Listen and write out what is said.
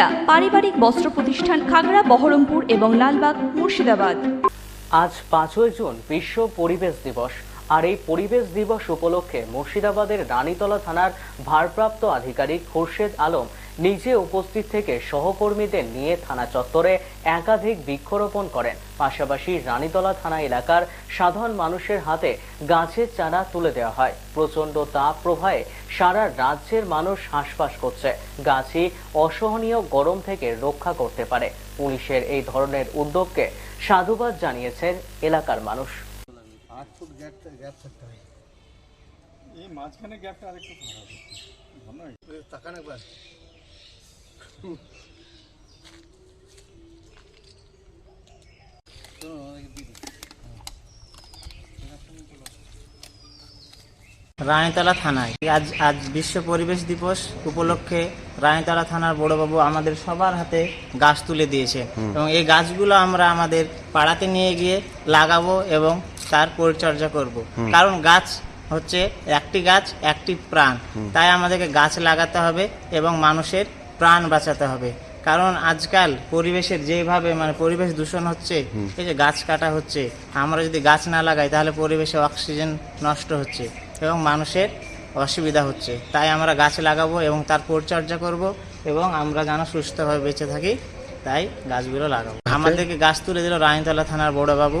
সুনিতা পারিবারিক বস্ত্র প্রতিষ্ঠান খাগড়া, বহরমপুর এবং লালবাগ, মুর্শিদাবাদ। আজ পাঁচই জুন বিশ্ব পরিবেশ দিবস। আর এই পরিবেশ দিবস উপলক্ষে মুর্শিদাবাদের রানীতলা থানার ভারপ্রাপ্ত আধিকারিক খুরশেদ আলম নিজে উপস্থিত থেকে সহকর্মীদের নিয়ে থানা চত্বরে একাধিক বৃক্ষরোপণ করেন। পাশাপাশি রানীতলা থানা এলাকার সাধারণ মানুষের হাতে গাছের চারা তুলে দেওয়া হয়। প্রচণ্ড তাপ প্রবাহে সারা রাজ্যের মানুষ হাঁসফাঁস করছে। গাছই অসহনীয় গরম থেকে রক্ষা করতে পারে। পুলিশের এই ধরনের উদ্যোগকে সাধুবাদ জানিয়েছেন এলাকার মানুষ। আট ফুট গ্যাপ গ্যাপ থাকতে হয় এই মাঝখানে গ্যাপটা আরেকটু তাকান একবার। রানীতলা থানায়। আজ আজ বিশ্ব পরিবেশ দিবস উপলক্ষে রায়তলা থানার বড়বাবু আমাদের সবার হাতে গাছ তুলে দিয়েছে। এবং এই গাছগুলো আমরা আমাদের পাড়াতে নিয়ে গিয়ে লাগাবো এবং তার পরিচর্যা করব। কারণ গাছ হচ্ছে একটি গাছ একটি প্রাণ। তাই আমাদেরকে গাছ লাগাতে হবে এবং মানুষের প্রাণ বাঁচাতে হবে। কারণ আজকাল পরিবেশের যেভাবে মানে পরিবেশ দূষণ হচ্ছে এই যে গাছ কাটা হচ্ছে আমরা যদি গাছ না লাগাই তাহলে পরিবেশে অক্সিজেন নষ্ট হচ্ছে এবং মানুষের অসুবিধা হচ্ছে। তাই আমরা গাছ লাগাবো এবং তার পরিচর্যা করব এবং আমরা যেন সুস্থভাবে বেঁচে থাকি তাই গাছগুলো লাগাবো। আমাদেরকে গাছ তুলে দিল রানীতলা থানার বড়বাবু।